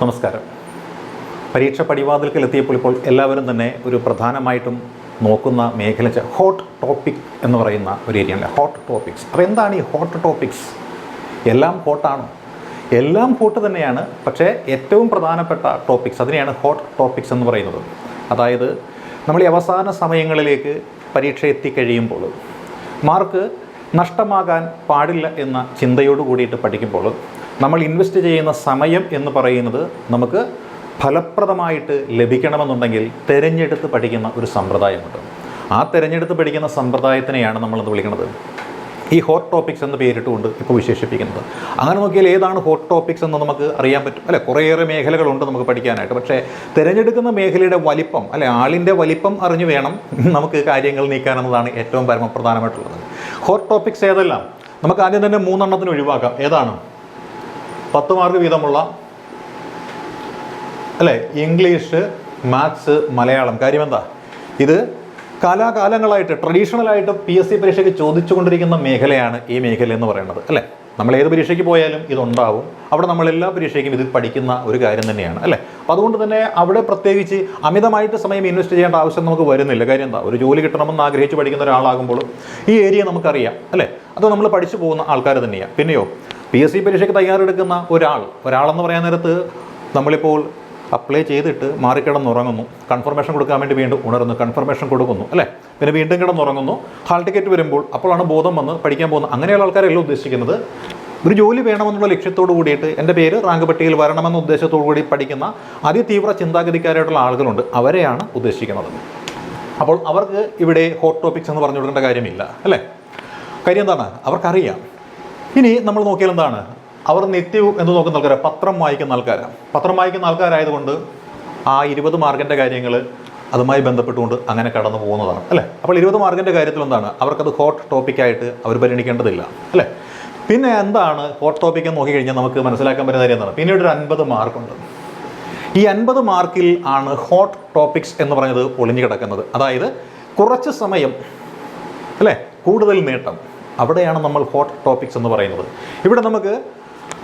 നമസ്കാരം. പരീക്ഷ പടിവാതിൽക്കൽ എത്തിയപ്പോൾ ഇപ്പോൾ എല്ലാവരും തന്നെ ഒരു പ്രധാനമായിട്ടും നോക്കുന്ന മേഖല ഹോട്ട് ടോപ്പിക് എന്ന് പറയുന്ന ഒരു ഏരിയ ഏരിയയാണ് ഹോട്ട് ടോപ്പിക്സ് അപ്പോൾ എന്താണ് ഈ ഹോട്ട് ടോപ്പിക്സ് എല്ലാം ഹോട്ടാണോ എല്ലാം ഹോട്ട് തന്നെയാണ്. പക്ഷേ ഏറ്റവും പ്രധാനപ്പെട്ട ടോപ്പിക്സ് അതിനെയാണ് ഹോട്ട് ടോപ്പിക്സ് എന്ന് പറയുന്നത്. അതായത് നമ്മൾ ഈ അവസാന സമയങ്ങളിലേക്ക് പരീക്ഷ എത്തിക്കഴിയുമ്പോൾ മാർക്ക് നഷ്ടമാകാൻ പാടില്ല എന്ന ചിന്തയോട് കൂടിയിട്ട് പഠിക്കുമ്പോൾ നമ്മൾ ഇൻവെസ്റ്റ് ചെയ്യുന്ന സമയം എന്ന് പറയുന്നത് നമുക്ക് ഫലപ്രദമായിട്ട് ലഭിക്കണമെന്നുണ്ടെങ്കിൽ തിരഞ്ഞെടുത്ത് പഠിക്കുന്ന ഒരു സമ്പ്രദായമുണ്ട്. ആ തിരഞ്ഞെടുത്ത് പഠിക്കുന്ന സമ്പ്രദായത്തിനെയാണ് നമ്മളെന്ന് വിളിക്കുന്നത്. ഈ ഹോട്ട് ടോപ്പിക്സ് എന്ന് പേരിട്ടുകൊണ്ട് ഇപ്പോൾ വിശേഷിപ്പിക്കുന്നത്. അങ്ങനെ നോക്കിയാൽ ഏതാണ് ഹോട്ട് ടോപ്പിക്സ് എന്ന് നമുക്ക് അറിയാൻ പറ്റും? അല്ലെ കുറേയേറെ മേഖലകളുണ്ട് നമുക്ക് പഠിക്കാനായിട്ട്. പക്ഷേ തിരഞ്ഞെടുക്കുന്ന മേഖലയുടെ വലിപ്പം അല്ലെ ആളിന്റെ വലിപ്പം അറിഞ്ഞു വേണം നമുക്ക് കാര്യങ്ങൾ നീക്കാനെന്നതാണ് ഏറ്റവും പരമപ്രധാനമായിട്ടുള്ളത്. ഹോട്ട് ടോപ്പിക്സ് ഏതെല്ലാം? നമുക്ക് ആദ്യം തന്നെ മൂന്നെണ്ണത്തിന് ഒഴിവാക്കാം. ഏതാണ്? പത്ത് മാർക്ക് വീതമുള്ള അല്ലേ? English maths Malayalam. കാര്യം എന്താ ഇത് കാലാകാലങ്ങളായിട്ട് ട്രഡീഷണലായിട്ട് പി എസ് സി പരീക്ഷയ്ക്ക് ചോദിച്ചുകൊണ്ടിരിക്കുന്ന മേഖലയാണ് ഈ മേഖല എന്ന് പറയുന്നത് അല്ലേ? നമ്മൾ ഏത് പരീക്ഷയ്ക്ക് പോയാലും ഇതുണ്ടാവും. അവിടെ നമ്മൾ എല്ലാ പരീക്ഷയ്ക്കും ഇത് പഠിക്കുന്ന ഒരു കാര്യം തന്നെയാണ് അല്ലേ? അപ്പോൾ അതുകൊണ്ട് തന്നെ അവിടെ പ്രത്യേകിച്ച് അമിതമായിട്ട് സമയം ഇൻവെസ്റ്റ് ചെയ്യേണ്ട ആവശ്യം നമുക്ക് വരുന്നില്ല. കാര്യം എന്താ ഒരു ജോലി കിട്ടണമെന്ന് ആഗ്രഹിച്ച് പഠിക്കുന്ന ഒരാളാകുമ്പോൾ ഈ ഏരിയ നമുക്കറിയാം അല്ലേ? അത് നമ്മൾ പഠിച്ചു പോകുന്ന ആൾക്കാർ തന്നെയാണ് പിന്നെയോ പി എസ് സി പരീക്ഷയ്ക്ക് തയ്യാറെടുക്കുന്ന ഒരാൾ ഒരാളെന്ന് പറയാൻ നേരത്ത് നമ്മളിപ്പോൾ അപ്ലൈ ചെയ്തിട്ട് മാറിക്കിടന്നുറങ്ങുന്നു. കൺഫർമേഷൻ കൊടുക്കാൻ വേണ്ടി വീണ്ടും ഉണർന്ന് കൺഫർമേഷൻ കൊടുക്കുന്നു അല്ലേ? പിന്നെ വീണ്ടും കിടന്നുറങ്ങുന്നു. ഹാൾ ടിക്കറ്റ് വരുമ്പോൾ അപ്പോഴാണ് ബോധം വന്ന് പഠിക്കാൻ പോകുന്നത്. അങ്ങനെയുള്ള ആൾക്കാരല്ല ഉദ്ദേശിക്കുന്നത്? ഒരു ജോലി വേണമെന്നുള്ള ലക്ഷ്യത്തോടു കൂടിയിട്ട് എന്റെ പേര് റാങ്ക് പട്ടികയിൽ വരണമെന്ന ഉദ്ദേശത്തോടു കൂടി പഠിക്കുന്ന അതിതീവ്ര ചിന്താഗതിക്കാരായിട്ടുള്ള ആളുകളുണ്ട്. അവരെയാണ് ഉദ്ദേശിക്കുന്നത്. അപ്പോൾ അവർക്ക് ഇവിടെ ഹോട്ട് ടോപ്പിക്സ് എന്ന് പറഞ്ഞു കൊടുക്കേണ്ട കാര്യമില്ല അല്ലേ? കാര്യം എന്താണ്? അവർക്കറിയാം. ഇനി നമ്മൾ നോക്കിയാൽ എന്താണ്? അവർ നിത്യവും എന്ന് നോക്കുന്ന ആൾക്കാരാണ് പത്രം വായിക്കുന്ന ആൾക്കാരാണ് പത്രം വായിക്കുന്ന ആൾക്കാരായതുകൊണ്ട് ആ ഇരുപത് മാർക്കിന്റെ കാര്യങ്ങൾ അതുമായി ബന്ധപ്പെട്ടുകൊണ്ട് അങ്ങനെ കടന്നു പോകുന്നതാണ് അല്ലേ? അപ്പോൾ ഇരുപത് മാർക്കിന്റെ കാര്യത്തിൽ എന്താണ്? അവർക്കത് ഹോട്ട് ടോപ്പിക്കായിട്ട് അവർ പരിഗണിക്കേണ്ടതില്ല അല്ലേ? പിന്നെ എന്താണ് ഹോട്ട് ടോപ്പിക് എന്ന് നോക്കിക്കഴിഞ്ഞാൽ നമുക്ക് മനസ്സിലാക്കാൻ പറ്റുന്ന കാര്യം എന്താണ്? പിന്നീട് ഒരു അൻപത് മാർക്കുണ്ട്. ഈ അൻപത് മാർക്കിൽ ആണ് ഹോട്ട് ടോപ്പിക്സ് എന്ന് പറയുന്നത് ഒളിഞ്ഞു കിടക്കുന്നത്. അതായത് കുറച്ച് സമയം അല്ലേ? കൂടുതൽ നേട്ടം. അവിടെയാണ് നമ്മൾ ഹോട്ട് ടോപ്പിക്സ് എന്ന് പറയുന്നത്. ഇവിടെ നമുക്ക്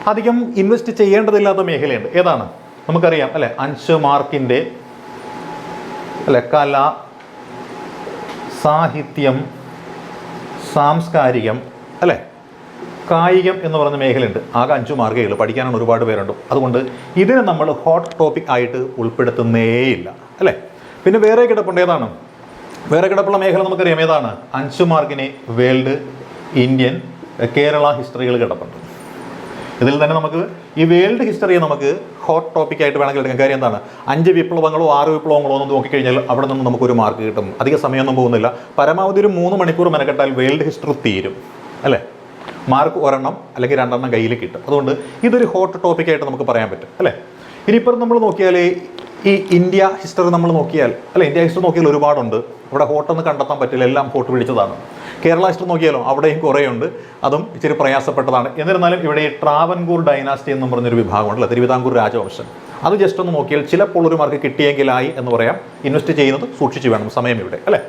അധികം ഇൻവെസ്റ്റ് ചെയ്യേണ്ടതില്ലാത്ത മേഖലയുണ്ട്. ഏതാണ്? നമുക്കറിയാം അല്ലെ? അഞ്ച് മാർക്കിന്റെ അല്ലെ? കല സാഹിത്യം സാംസ്കാരികം അല്ലേ? കായികം എന്ന് പറയുന്ന മേഖലയുണ്ട്. ആകെ അഞ്ച് മാർക്കുകൾ പഠിക്കാനാണ് ഒരുപാട് പേരുണ്ട്. അതുകൊണ്ട് ഇതിനെ നമ്മൾ ഹോട്ട് ടോപ്പിക് ആയിട്ട് ഉൾപ്പെടുത്തുന്നേയില്ല. അല്ലേ? പിന്നെ വേറെ കിടപ്പുണ്ട്. ഏതാണ്? വേറെ കിടപ്പുള്ള മേഖല നമുക്കറിയാം. ഏതാണ്? അഞ്ച് മാർക്കിനെ വേൾഡ് ഇന്ത്യൻ കേരള ഹിസ്റ്ററികൾ കിടപ്പുണ്ട്. ഇതിൽ തന്നെ നമുക്ക് ഈ വേൾഡ് ഹിസ്റ്ററിയെ നമുക്ക് ഹോട്ട് ടോപ്പിക് ആയിട്ട് വേണമെങ്കിൽ എടുക്കാം. കാര്യം എന്താണ്? അഞ്ച് വിപ്ലവങ്ങളോ ആറ് വിപ്ലവങ്ങളോ ഒന്ന് നോക്കിക്കഴിഞ്ഞാൽ അവിടെ നിന്ന് നമുക്കൊരു മാർക്ക് കിട്ടും. അധിക സമയമൊന്നും പോകുന്നില്ല. പരമാവധി ഒരു മൂന്ന് മണിക്കൂർ മെനക്കെട്ടാൽ വേൾഡ് ഹിസ്റ്ററി തീരും. അല്ലേ? മാർക്ക് ഒരെണ്ണം അല്ലെങ്കിൽ രണ്ടെണ്ണം കയ്യിൽ കിട്ടും. അതുകൊണ്ട് ഇതൊരു ഹോട്ട് ടോപ്പിക് ആയിട്ട് നമുക്ക് പറയാൻ പറ്റും. അല്ലേ? ഇനിയിപ്പം നമ്മൾ നോക്കിയാൽ ഈ ഇന്ത്യ ഹിസ്റ്ററി നമ്മൾ നോക്കിയാൽ അല്ലെ? ഇന്ത്യ ഹിസ്റ്ററി നോക്കിയാൽ ഒരുപാടുണ്ട്. ഇവിടെ ഹോട്ടൊന്നും കണ്ടെത്താൻ പറ്റില്ല. എല്ലാം ഹോട്ട് പിടിച്ചതാണ്. കേരള ഹിസ്റ്ററി നോക്കിയാലോ? അവിടെയും കുറേയുണ്ട്. അതും ഇച്ചിരി പ്രയാസപ്പെട്ടതാണ്. എന്നിരുന്നാലും ഇവിടെ ഈ ട്രാവൻകൂർ ഡൈനാസ്റ്റി എന്നും പറഞ്ഞൊരു വിഭാഗമുണ്ട് അല്ലേ തിരുവിതാംകൂർ രാജവംശം. അത് ജസ്റ്റ് ഒന്ന് നോക്കിയാൽ ചിലപ്പോൾ ഒരു മാർക്ക് കിട്ടിയെങ്കിലായി എന്ന് പറയാം. ഇൻവെസ്റ്റ് ചെയ്യുന്നത് സൂക്ഷിച്ചു വേണം. സമയം ഇവിടെ. അല്ലേ?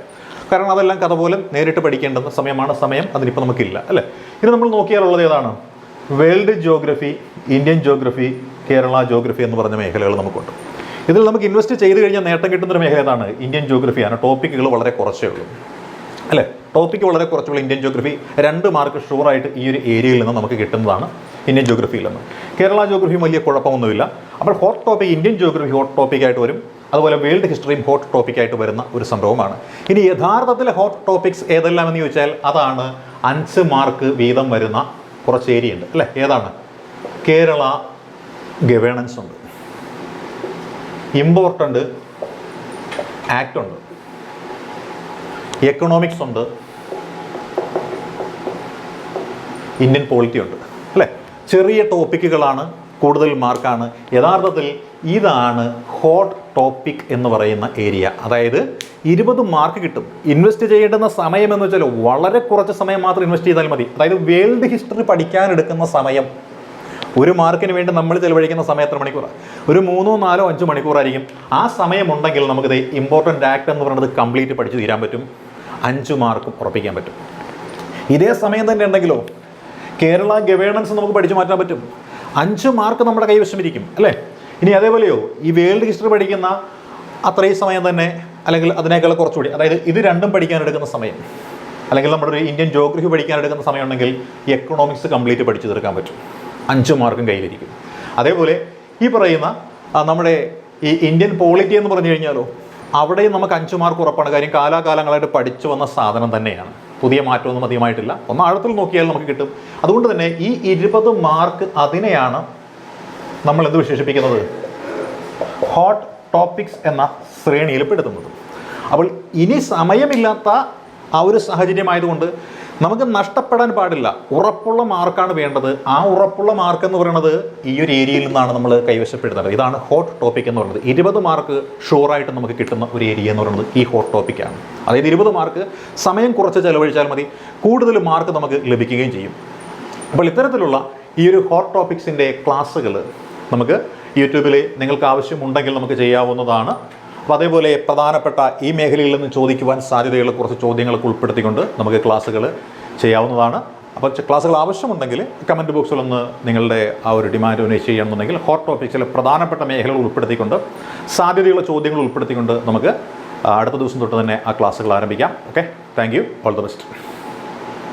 കാരണം അതെല്ലാം കഥ പോലെ നേരിട്ട് പഠിക്കേണ്ടുന്ന സമയമാണ് സമയം. അതിനിപ്പോൾ നമുക്കില്ല. അല്ലേ? ഇത് നമ്മൾ നോക്കിയാലുള്ളത് ഏതാണ്? World geography Indian geography Kerala geography എന്ന് പറഞ്ഞ മേഖലകൾ നമുക്കുണ്ട്. ഇതിൽ നമുക്ക് ഇൻവെസ്റ്റ് ചെയ്ത് കഴിഞ്ഞാൽ നേട്ടം കിട്ടുന്നൊരു മേഖല ഏതാണ്? ഇന്ത്യൻ ജോഗ്രഫിയാണ്. ടോപ്പിക്കുകൾ വളരെ കുറച്ചേ ഉള്ളൂ. അല്ലേ? ടോപ്പിക്ക് വളരെ കുറച്ചുള്ള ഇന്ത്യൻ ജോഗ്രഫി രണ്ട് മാർക്ക് ഷുവറായിട്ട് ഈ ഒരു ഏരിയയിൽ നിന്ന് നമുക്ക് കിട്ടുന്നതാണ് ഇന്ത്യൻ ജോഗ്രഫിയിൽ നിന്ന്. കേരള ജോഗ്രഫി വലിയ കുഴപ്പമൊന്നുമില്ല. അപ്പോൾ hot topic Indian geography hot ടോപ്പിക്കായിട്ട് വരും. അതുപോലെ വേൾഡ് ഹിസ്റ്ററിയും ഹോട്ട് ടോപ്പിക്കായിട്ട് വരുന്ന ഒരു സംഭവമാണ്. ഇനി യഥാർത്ഥത്തിലെ ഹോട്ട് ടോപ്പിക്സ് ഏതെല്ലാം എന്ന് ചോദിച്ചാൽ അതാണ് അഞ്ച് മാർക്ക് വീതം വരുന്ന കുറച്ച് ഏരിയ ഉണ്ട്. അല്ലേ? ഏതാണ്? കേരള ഗവേണൻസ് ഉണ്ട്. ഇമ്പോർട്ടന്റ് ആക്ട് ഉണ്ട്. എക്കണോമിക്സ് ഉണ്ട്. ഇന്ത്യൻ പോളിറ്റി ഉണ്ട്. അല്ലേ? ചെറിയ ടോപ്പിക്കുകളാണ് കൂടുതൽ മാർക്കാണ് യഥാർത്ഥത്തിൽ ഇതാണ് ഹോട്ട് ടോപ്പിക് എന്ന് പറയുന്ന ഏരിയ അതായത് ഇരുപത് മാർക്ക് കിട്ടും. ഇൻവെസ്റ്റ് ചെയ്യേണ്ടുന്ന സമയം എന്ന് വെച്ചാൽ വളരെ കുറച്ച് സമയം മാത്രം ഇൻവെസ്റ്റ് ചെയ്താൽ മതി. അതായത് വേൾഡ് ഹിസ്റ്ററി പഠിക്കാൻ എടുക്കുന്ന സമയം. ഒരു മാർക്കിന് വേണ്ടി നമ്മൾ ചെലവഴിക്കുന്ന സമയം എത്ര മണിക്കൂറാണ് ഒരു മൂന്നോ നാലോ അഞ്ചോ മണിക്കൂറായിരിക്കും. ആ സമയമുണ്ടെങ്കിൽ നമുക്കിത് ഇമ്പോർട്ടന്റ് ആക്ട് എന്ന് പറയുന്നത് കംപ്ലീറ്റ് പഠിച്ചു തീരാൻ പറ്റും. അഞ്ച് മാർക്കും ഉറപ്പിക്കാൻ പറ്റും. ഇതേ സമയം തന്നെ ഉണ്ടെങ്കിലോ കേരള ഗവേണൻസ് നമുക്ക് പഠിച്ചു മാറ്റാൻ പറ്റും. അഞ്ച് മാർക്ക് നമ്മുടെ കൈവശം ഇരിക്കും അല്ലേ? ഇനി അതേപോലെയോ ഈ വേൾഡ് ഹിസ്റ്ററി പഠിക്കുന്ന അത്രയും സമയം തന്നെ അല്ലെങ്കിൽ അതിനേക്കാൾ കുറച്ചുകൂടി അതായത് ഇത് രണ്ടും പഠിക്കാൻ എടുക്കുന്ന സമയം അല്ലെങ്കിൽ നമ്മുടെ ഒരു ഇന്ത്യൻ ജോഗ്രഫി പഠിക്കാൻ എടുക്കുന്ന സമയം ഉണ്ടെങ്കിൽ ഈ എക്കണോമിക്സ് കംപ്ലീറ്റ് പഠിച്ചു തീർക്കാൻ പറ്റും. അഞ്ച് മാർക്കും കയ്യിലിരിക്കും. അതേപോലെ ഈ പറയുന്ന നമ്മുടെ ഈ ഇന്ത്യൻ പോളിറ്റി എന്ന് പറഞ്ഞു കഴിഞ്ഞാലോ അവിടെയും നമുക്ക് അഞ്ച് മാർക്ക് ഉറപ്പാണ്. കാര്യം കാലാകാലങ്ങളായിട്ട് പഠിച്ചു വന്ന സാധനം തന്നെയാണ്. പുതിയ മാറ്റമൊന്നും അധികമായിട്ടില്ല. ഒന്ന് ആഴത്തിൽ നോക്കിയാൽ നമുക്ക് കിട്ടും. അതുകൊണ്ട് തന്നെ ഈ ഇരുപത് മാർക്ക് അതിനെയാണ് നമ്മൾ എന്ത് വിശേഷിപ്പിക്കുന്നത്? ഹോട്ട് ടോപ്പിക്സ് എന്ന ശ്രേണിയിൽ പെടുത്തുന്നത്. അപ്പോൾ ഇനി സമയമില്ലാത്ത ആ ഒരു സാഹചര്യമായതുകൊണ്ട് നമുക്ക് നഷ്ടപ്പെടാൻ പാടില്ല. ഉറപ്പുള്ള മാർക്കാണ് വേണ്ടത്. ആ ഉറപ്പുള്ള മാർക്ക് എന്ന് പറയുന്നത് ഈ ഒരു ഏരിയയിൽ നിന്നാണ് നമ്മൾ കൈവശപ്പെടുന്നത് ഇതാണ് ഹോട്ട് ടോപ്പിക് എന്ന് പറയുന്നത്. ഇരുപത് മാർക്ക് ഷുവറായിട്ട് നമുക്ക് കിട്ടുന്ന ഒരു ഏരിയ എന്ന് പറയുന്നത് ഈ ഹോട്ട് ടോപ്പിക്കാണ് അതായത് ഇരുപത് മാർക്ക് സമയം കുറച്ച് ചെലവഴിച്ചാൽ മതി. കൂടുതൽ മാർക്ക് നമുക്ക് ലഭിക്കുകയും ചെയ്യും. അപ്പോൾ ഇത്തരത്തിലുള്ള ഈ ഒരു ഹോട്ട് ടോപ്പിക്സിന്റെ ക്ലാസ്സുകൾ നമുക്ക് യൂട്യൂബിൽ നിങ്ങൾക്ക് ആവശ്യമുണ്ടെങ്കിൽ നമുക്ക് ചെയ്യാവുന്നതാണ്. അപ്പോൾ അതേപോലെ പ്രധാനപ്പെട്ട ഈ മേഖലയിൽ നിന്ന് ചോദിക്കുവാൻ സാധ്യതയുള്ള കുറച്ച് ചോദ്യങ്ങളൊക്കെ ഉൾപ്പെടുത്തിക്കൊണ്ട് നമുക്ക് ക്ലാസ്സുകൾ ചെയ്യാവുന്നതാണ്. അപ്പോൾ ക്ലാസ്സുകൾ ആവശ്യമുണ്ടെങ്കിൽ കമന്റ് ബോക്സിലൊന്ന് നിങ്ങളുടെ ആ ഒരു ഡിമാൻഡ് ഉന്നയിച്ച് ചെയ്യണമെന്നുണ്ടെങ്കിൽ ഹോട്ട് ടോപ്പിക്സിലെ പ്രധാനപ്പെട്ട മേഖലകൾ ഉൾപ്പെടുത്തിക്കൊണ്ട് സാധ്യതയുള്ള ചോദ്യങ്ങൾ ഉൾപ്പെടുത്തിക്കൊണ്ട് നമുക്ക് അടുത്ത ദിവസം തൊട്ട് തന്നെ ആ ക്ലാസ്സുകൾ ആരംഭിക്കാം. Okay thank you all the best